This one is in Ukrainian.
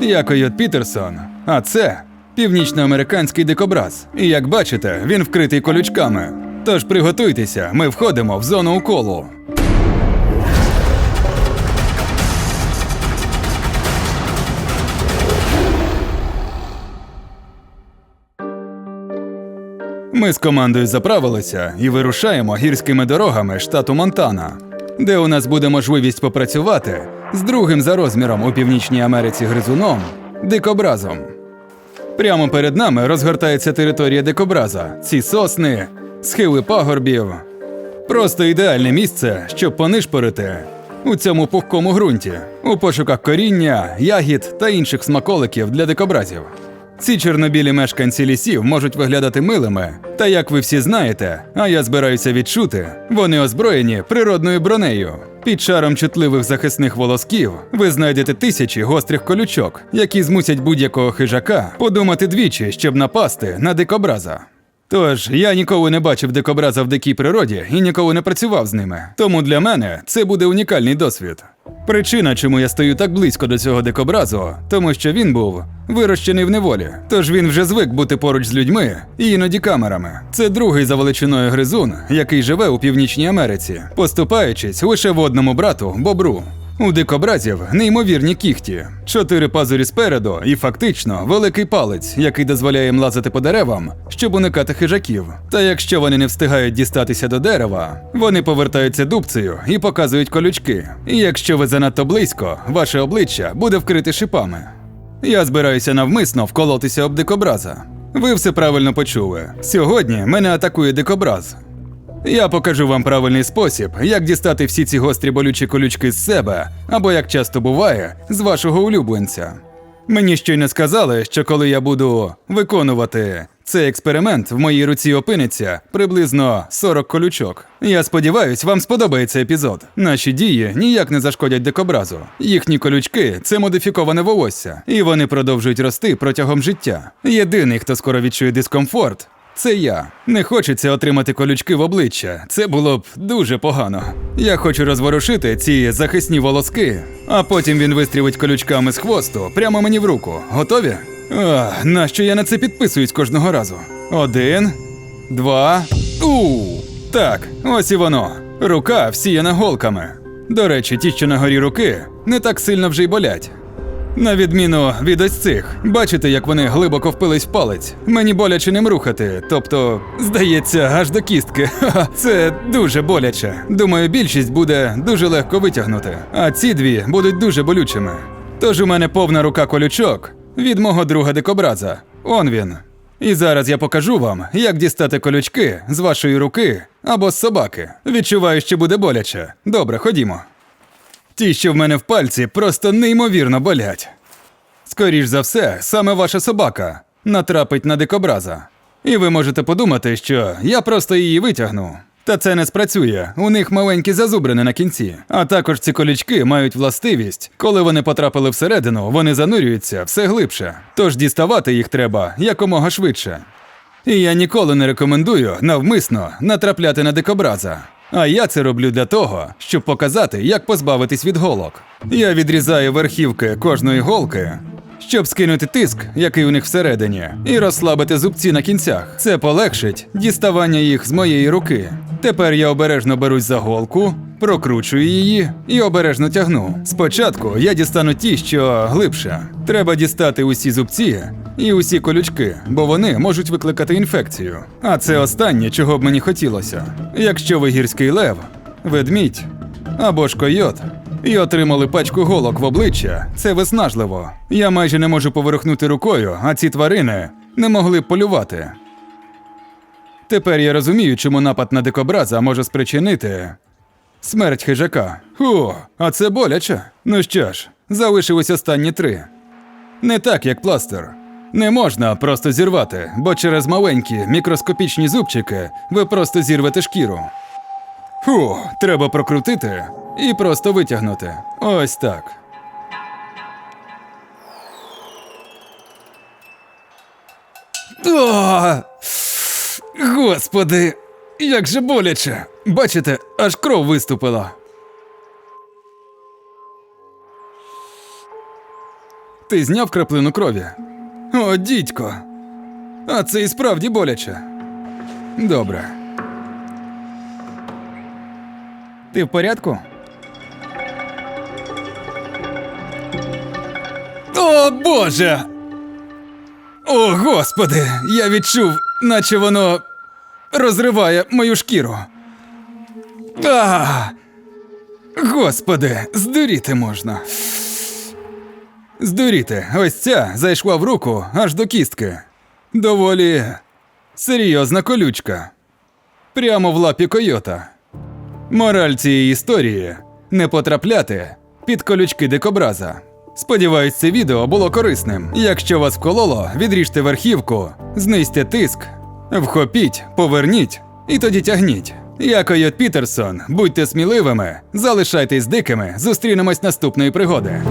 Я Койот Пітерсон, а це північноамериканський дикобраз. І як бачите, він вкритий колючками. Тож приготуйтеся, ми входимо в зону уколу. Ми з командою заправилися і вирушаємо гірськими дорогами штату Монтана, де у нас буде можливість попрацювати з другим за розміром у Північній Америці гризуном дикобразом. Прямо перед нами розгортається територія дикобраза, ці сосни, схили пагорбів. Просто ідеальне місце, щоб понишпорити у цьому пухкому ґрунті, у пошуках коріння, ягід та інших смаколиків для дикобразів. Ці чорнобілі мешканці лісів можуть виглядати милими, та як ви всі знаєте, а я збираюся відчути, вони озброєні природною бронею. Під шаром чутливих захисних волосків ви знайдете тисячі гострих колючок, які змусять будь-якого хижака подумати двічі, щоб напасти на дикобраза. Тож я ніколи не бачив дикобраза в дикій природі і ніколи не працював з ними. Тому для мене це буде унікальний досвід. Причина, чому я стою так близько до цього дикобразу, тому що він був вирощений в неволі. Тож він вже звик бути поруч з людьми і іноді камерами. Це другий за величиною гризун, який живе у Північній Америці, поступаючись лише в одному брату бобру. У дикобразів неймовірні кіхті, чотири пазурі спереду і фактично великий палець, який дозволяє їм лазити по деревам, щоб уникати хижаків. Та якщо вони не встигають дістатися до дерева, вони повертаються дубцею і показують колючки. І якщо ви занадто близько, ваше обличчя буде вкрите шипами. Я збираюся навмисно вколотися об дикобраза. Ви все правильно почули. Сьогодні мене атакує дикобраз. Я покажу вам правильний спосіб, як дістати всі ці гострі болючі колючки з себе, або як часто буває, з вашого улюбленця. Мені щойно сказали, що коли я буду виконувати цей експеримент, в моїй руці опиниться приблизно 40 колючок. Я сподіваюсь, вам сподобається епізод. Наші дії ніяк не зашкодять дикобразу. Їхні колючки це модифіковане волосся, і вони продовжують рости протягом життя. Єдиний, хто скоро відчує дискомфорт, це я. Не хочеться отримати колючки в обличчя. Це було б дуже погано. Я хочу розворушити ці захисні волоски, а потім він вистрілить колючками з хвосту прямо мені в руку. Готові? А, нащо я на це підписуюсь кожного разу? Один, два. У. Так, ось і воно. Рука всіяна голками. До речі, ті, що на горі руки, не так сильно вже й болять. На відміну від ось цих, бачите, як вони глибоко впились в палець. Мені боляче ним рухати, тобто, здається, аж до кістки. Це дуже боляче. Думаю, більшість буде дуже легко витягнути, а ці дві будуть дуже болючими. Тож у мене повна рука колючок від мого друга дикобраза. Он він. І зараз я покажу вам, як дістати колючки з вашої руки або з собаки. Відчуваю, що буде боляче. Добре, ходімо. Ті, що в мене в пальці, просто неймовірно болять. Скоріш за все, саме ваша собака натрапить на дикобраза. І ви можете подумати, що я просто її витягну. Та це не спрацює. У них маленькі зазубрини на кінці. А також ці колючки мають властивість, коли вони потрапили всередину, вони занурюються все глибше. Тож діставати їх треба якомога швидше. І я ніколи не рекомендую навмисно натрапляти на дикобраза. А я це роблю для того, щоб показати, як позбавитись від голок. Я відрізаю верхівки кожної голки, щоб скинути тиск, який у них всередині, і розслабити зубці на кінцях. Це полегшить діставання їх з моєї руки. Тепер я обережно берусь за голку, прокручую її і обережно тягну. Спочатку я дістану ті, що глибше. Треба дістати усі зубці і усі колючки, бо вони можуть викликати інфекцію. А це останнє, чого б мені хотілося. Якщо ви гірський лев, ведмідь або ж койот, і отримали пачку голок в обличчя, це виснажливо. Я майже не можу поворухнути рукою, а ці тварини не могли полювати. Тепер я розумію, чому напад на дикобраза може спричинити смерть хижака. Фу, а це боляче. Ну що ж, залишились останні три. Не так, як пластир. Не можна просто зірвати, бо через маленькі мікроскопічні зубчики ви просто зірвете шкіру. Фу, треба прокрутити і просто витягнути. Ось так. О! Господи, як же боляче! Бачите, аж кров виступила. Ти зняв краплину крові? О, дідько. А це і справді боляче. Добре. Ти в порядку? О, Боже! О, господи! Я відчув, наче воно розриває мою шкіру. А! Господи, здуріти можна. Здуріти, ось ця зайшла в руку аж до кістки. Доволі серйозна колючка. Прямо в лапі койота. Мораль цієї історії не потрапляти під колючки дикобраза. Сподіваюсь, це відео було корисним. Якщо вас вкололо, відріжте верхівку, знизьте тиск, вхопіть, поверніть і тоді тягніть. Я Койот Пітерсон, будьте сміливими, залишайтесь дикими, зустрінемось наступної пригоди.